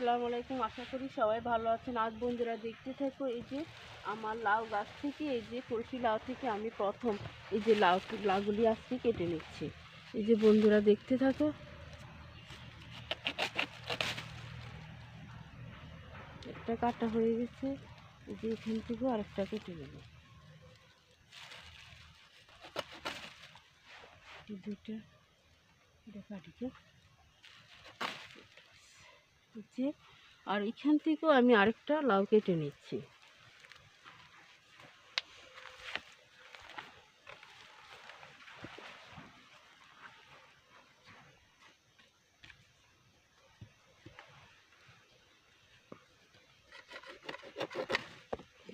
আসসালামু আলাইকুম। আশা করি সবাই ভালো আছেন। আজ বন্ধুরা দেখতে থাকো এই যে আমার লাউ গাছ থেকে, এই যে কলসি লাউ থেকে আমি প্রথম এই যে লাউ, লাউগুলি আজকে কেটে নিচ্ছি। এই যে বন্ধুরা দেখতে থাকো। একটা কাটা হয়ে গেছে। এই যে এখান থেকেও আরেকটা কেটে নেব। দুইটা এটা কাটি যে আর এখান থেকেও আমি আরেকটা লাউ কেটে নিচ্ছি।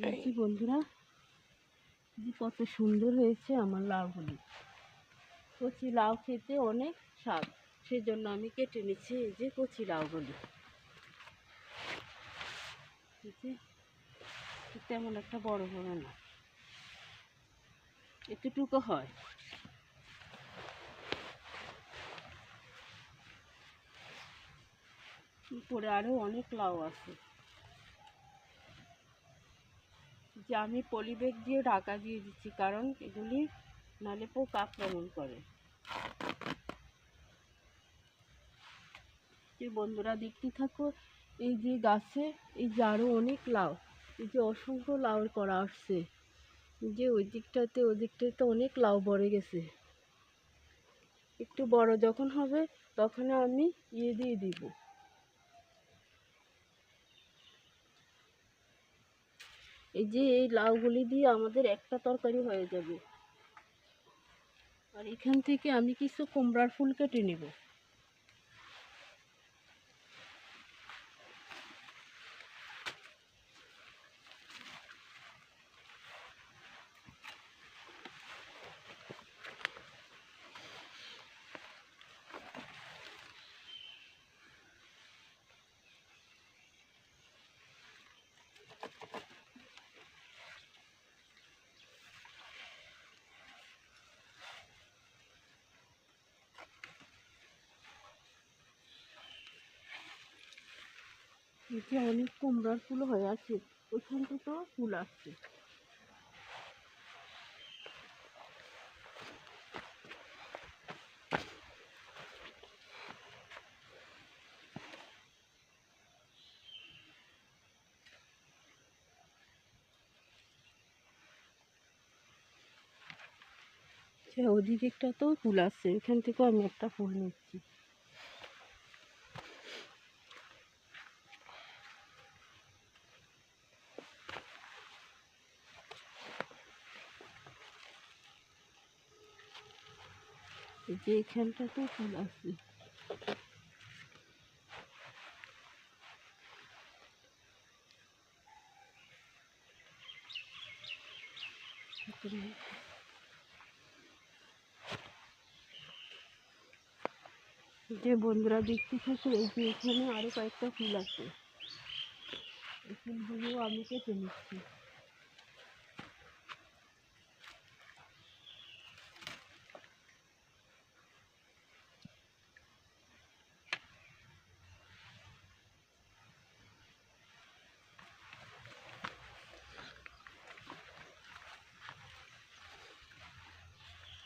দেখি বন্ধুরা কত সুন্দর হয়েছে আমার লাউগুলি। কচি লাউ খেতে অনেক স্বাদ, সেজন্য আমি কেটে নিচ্ছি এই যে কচি লাউগুলি। যে তেমন একটা বড় বড় না। এতটুকু হয়। উপরে আরও অনেক লাউ আছে। যে আমি পলিব্যাগ দিয়ে ঢাকা দিয়ে দিচ্ছি, কারণ এগুলি নালে পোকা আক্রমণ করে। বন্ধুরা দেখতে থাকো এই যে গাছে, এই যে আরও অনেক লাউ, এই যে অসংখ্য লাউ করা আসছে। যে ওই দিকটাতে ওই দিকটাতে অনেক লাউ ভরে গেছে। একটু বড় যখন হবে তখন আমি ইয়ে দিয়ে দিব। এই যে এই লাউগুলি দিয়ে আমাদের একটা তরকারি হয়ে যাবে। আর এখান থেকে আমি কিছু কুমড়ার ফুল কেটে নেব। যে অনেক কুমড়ার ফুল হয়ে আছে। ওইখান থেকেও ফুল আসছে। সে ওদিকেরটাতেও ফুল আসছে। এখান থেকেও আমি একটা ফুল নিচ্ছি। এই যে এখানটাতেও ফুল আছে। যে বন্ধুরা দেখতে থাকো, এই যে এখানে আরও কয়েকটা ফুল আছে। এই ফুলগুলো আমি কেটে নিচ্ছি ঝরে গেছে ঠিক আছে আর কি না।